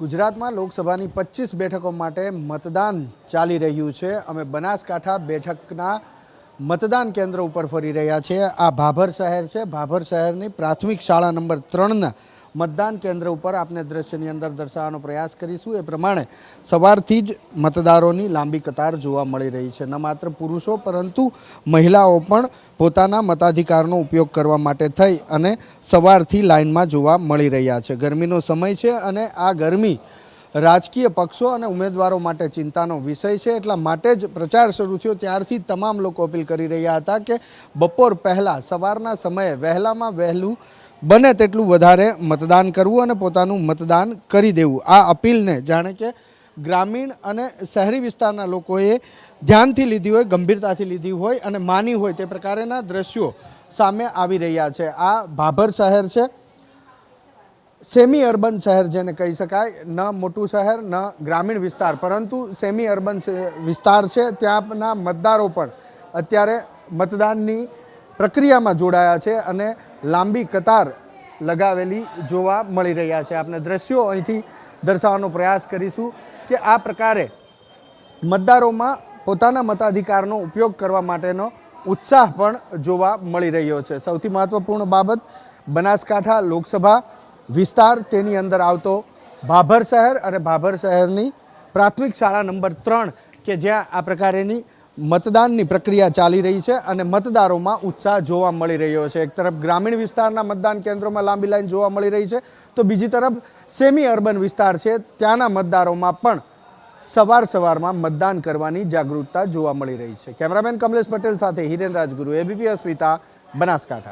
ગુજરાતમાં લોકસભાની પચીસ બેઠકો માટે મતદાન ચાલી રહ્યું છે. અમે બનાસકાંઠા બેઠકના મતદાન કેન્દ્ર ઉપર ફરી રહ્યા છીએ. આ ભાભર શહેર છે. ભાભર શહેરની પ્રાથમિક શાળા નંબર ત્રણના મતદાન કેન્દ્ર ઉપર આપને દ્રશ્યની અંદર દર્શાવવાનો પ્રયાસ કરીશું. એ પ્રમાણે સવારથી જ મતદારોની લાંબી કતાર જોવા મળી રહી છે. ન માત્ર પુરુષો, પરંતુ મહિલાઓ પણ પોતાના મતાધિકારનો ઉપયોગ કરવા માટે થઈ અને સવારથી લાઇનમાં જોવા મળી રહ્યા છે. ગરમીનો સમય છે અને આ ગરમી રાજકીય પક્ષો અને ઉમેદવારો માટે ચિંતાનો વિષય છે. એટલા માટે જ પ્રચાર શરૂ થયો. ત્યારથી તમામ લોકો અપીલ કરી રહ્યા હતા કે બપોર પહેલાં સવારના સમયે વહેલામાં વહેલું બને તેટલું વધારે મતદાન કરવું અને પોતાનું મતદાન કરી દેવું. આ અપીલને જાણે કે ગ્રામીણ અને શહેરી વિસ્તારના લોકોએ ધ્યાનથી લીધી હોય, ગંભીરતાથી લીધી હોય અને માની હોય તે પ્રકારેના દ્રશ્યો સામે આવી રહ્યા છે. આ ભાભર શહેર છે. સેમી અર્બન શહેર જેને કહી શકાય. ન મોટું શહેર, ન ગ્રામીણ વિસ્તાર. પરંતુ સેમી અર્બન વિસ્તાર છે. ત્યાંના મતદારો પણ અત્યારે મતદાનની પ્રક્રિયામાં જોડાયા છે અને લાંબી કતાર લગાવેલી જોવા મળી રહ્યા છે. આપણે દ્રશ્યો અહીંથી દર્શાવવાનો પ્રયાસ કરીશું કે આ પ્રકારે મતદારોમાં પોતાના મતાધિકારનો ઉપયોગ કરવા માટેનો ઉત્સાહ પણ જોવા મળી રહ્યો છે. સૌથી મહત્વપૂર્ણ બાબત, બનાસકાંઠા લોકસભા વિસ્તાર તેની અંદર આવતો ભાભર શહેર અને ભાભર શહેરની પ્રાથમિક શાળા નંબર ત્રણ કે જ્યાં આ પ્રકારેની મતદાનની પ્રક્રિયા ચાલી રહી છે અને મતદારોમાં ઉત્સાહ જોવા મળી રહ્યો છે. એક તરફ ગ્રામીણ વિસ્તારના મતદાન કેન્દ્રોમાં લાંબી લાઈન જોવા મળી રહી છે. તો બીજી તરફ સેમી અર્બન વિસ્તાર છે. ત્યાંના મતદારોમાં પણ સવાર સવારમાં મતદાન કરવાની જાગૃતતા જોવા મળી રહી છે. કેમેરામેન કમલેશ પટેલ સાથે હિરેન રાજગુરુ એબીપી અસ્મિતા, બનાસકાંઠા.